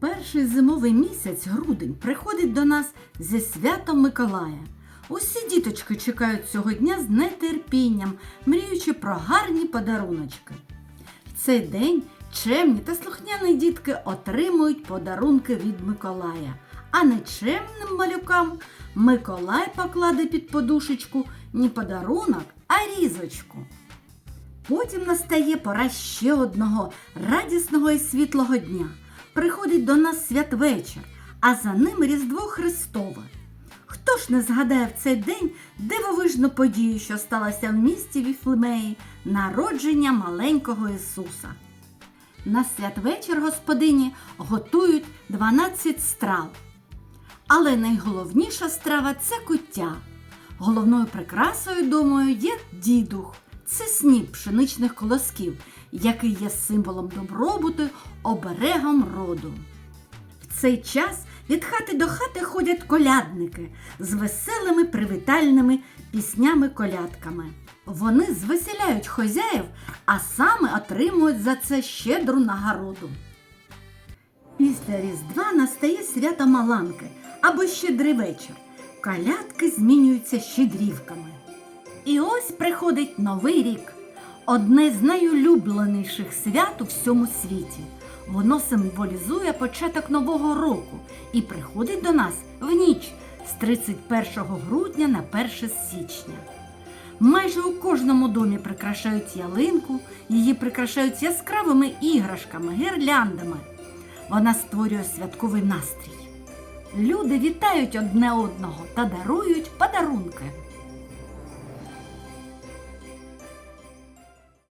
Перший зимовий місяць, грудень, приходить до нас зі святом Миколая. Усі діточки чекають цього дня з нетерпінням, мріючи про гарні подаруночки. В цей день чемні та слухняні дітки отримують подарунки від Миколая, а нечемним малюкам Миколай покладе під подушечку не подарунок, а різочку. Потім настає пора ще одного радісного і світлого дня. Приходить до нас святвечір, а за ним Різдво Христове. Хто ж не згадає в цей день дивовижну подію, що сталася в місті Віфлемеї, народження маленького Ісуса. На святвечір господині готують 12 страв. Але найголовніша страва це куття. Головною прикрасою, думаю, є дідух. Це сніп пшеничних колосків, який є символом добробуту, оберегом роду. В цей час від хати до хати ходять колядники з веселими привітальними піснями-колядками. Вони звеселяють хозяїв, а саме отримують за це щедру нагороду. Після Різдва настає свято Маланки або щедрий вечір. Колядки змінюються щедрівками. І ось приходить новий рік, одне з найулюбленіших свят у всьому світі. Воно символізує початок нового року і приходить до нас в ніч з 31 грудня на 1 січня. Майже у кожному домі прикрашають ялинку, її прикрашають яскравими іграшками, гірляндами. Вона створює святковий настрій. Люди вітають одне одного та дарують подарунки.